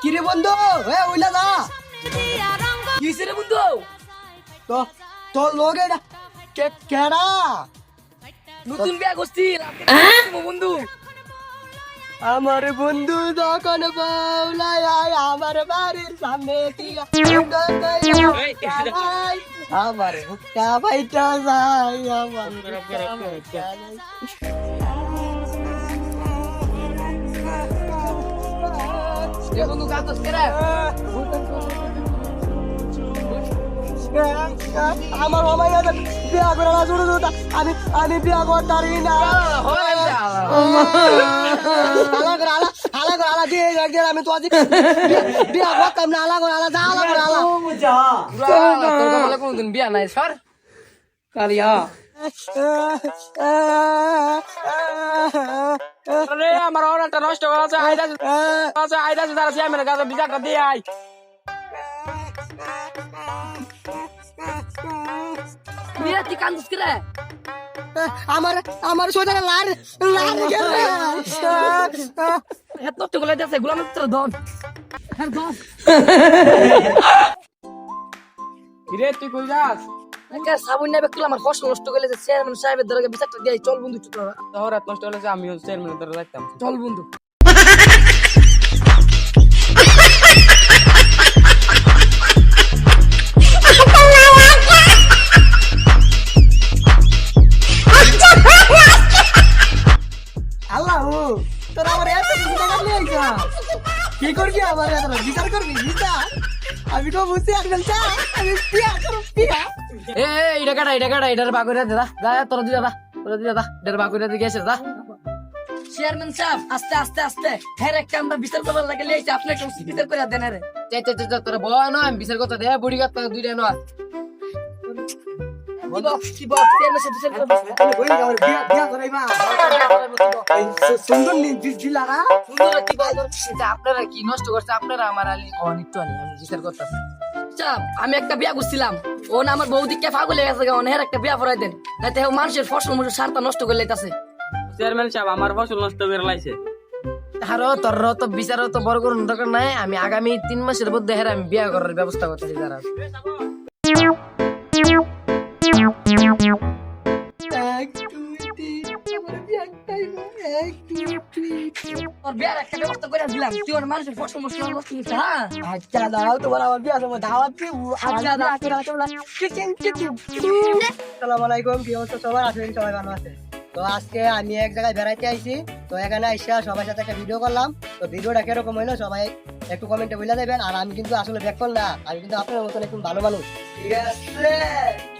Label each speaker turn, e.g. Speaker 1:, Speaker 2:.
Speaker 1: কিরে বন্ধু? এ উইলা যা
Speaker 2: কিসে রে বন্ধু?
Speaker 1: তো তোর লোকে কে কেডা?
Speaker 2: নতুন বিয়া করছি বন্ধু
Speaker 1: আমার বন্ধু যখন বউলাই আমার বাড়ির সামনে আমার হুক্কা বাইটা যায় আমার
Speaker 2: এ বন্ধু কাতস করে
Speaker 1: আমার মামাই আছে বিয়া করে না শুরু আমি আমি বিয়া করতারি না আলা করে আলা দিয়ে একদিন আমি তো আজ বিয়া করতাম না আলা করে আলা যা আলা করে আলা
Speaker 2: কোনদিন বিয়া নাই সর কালিয়া আমার অর্ডারটা নষ্ট করা আছে আইদা আছে আইদা তারা সিয়ামের কাছে বিচারটা দিয়ে আই বিয়া তুই কান্দুস করে
Speaker 1: আমার আমার সোজা লার লার গেছে।
Speaker 2: এত তো গলে যাচ্ছে গোলাম তোর দন হ্যাঁ দন কিরে তুই কই যাস? সাবুন নেবে কিলো আমার ফসল নষ্ট করে চেয়ারম্যান সাহেবের দ্বারা বিচারটা দিয়ে আই। চল বন্ধু চল
Speaker 3: তোর। এত নষ্ট হলে যে আমিও চেয়ারম্যানের দ্বারা রাখতাম
Speaker 2: চল বন্ধু।
Speaker 1: কি করবি আমার বিচার করবি? বিচার? আমি তো বুঝছি চা আমি পিয়া করব পিয়া।
Speaker 2: এ এটা কাটা এটা কাটা এটার তোর দিদা দা তোর দিদা দা এটার বাকুরা দিয়ে গেছে দা চেয়ারম্যান সাহেব আস্তে আস্তে আস্তে হ্যাঁ একটা আমরা বিচার করবার লাগে? লিয়েছি আপনি একটু বিচার করে দেন রে। চে চে চে তোর বয় না আমি বিচার করতে দে বুড়ি গাত দুইটা নয়। আপনারা কি নষ্ট করছে? আপনারা আমার আলি কোন একটু আমি বিচার আমি একটা বিয়া করছিলাম। ও না আমার বৌদিকে পাগল হয়ে গেছে অনেক একটা বিয়া পড়াই দেন। যাতে ও মানুষের ফসল মসল সারটা নষ্ট করে লাইতাছে।
Speaker 3: চেয়ারম্যান সাহেব আমার ফসল নষ্ট করে লাইছে।
Speaker 2: আরও তোর তো বিচার তো বড় করুন দরকার নাই। আমি আগামী তিন মাসের মধ্যে হেরে আমি বিয়া করার ব্যবস্থা করতেছি তারা তোর বিয়ার একটা ব্যবস্থা করে দিলাম। তুই ওর মানুষের ফসল মসল নষ্ট হ্যাঁ?
Speaker 1: আচ্ছা দাঁড়াও তোমার আমার বিয়া তোমার দাওয়াত দিব দাঁড়া তোরা তোমরা চিচিং চিচিং আসসালামু আলাইকুম কি অবস্থা? সবার আশা সবাই ভালো আছে তো আজকে আমি এক জায়গায় বেড়াইতে আইছি। তো এখানে আইসা সবার সাথে একটা ভিডিও করলাম। তো ভিডিওটা কীরকম হইল সবাই একটু কমেন্টে বলে দেবেন। আর আমি কিন্তু আসলে ব্যাক না আমি কিন্তু আপনার মতন একটু ভালো মানুষ। ঠিক আছে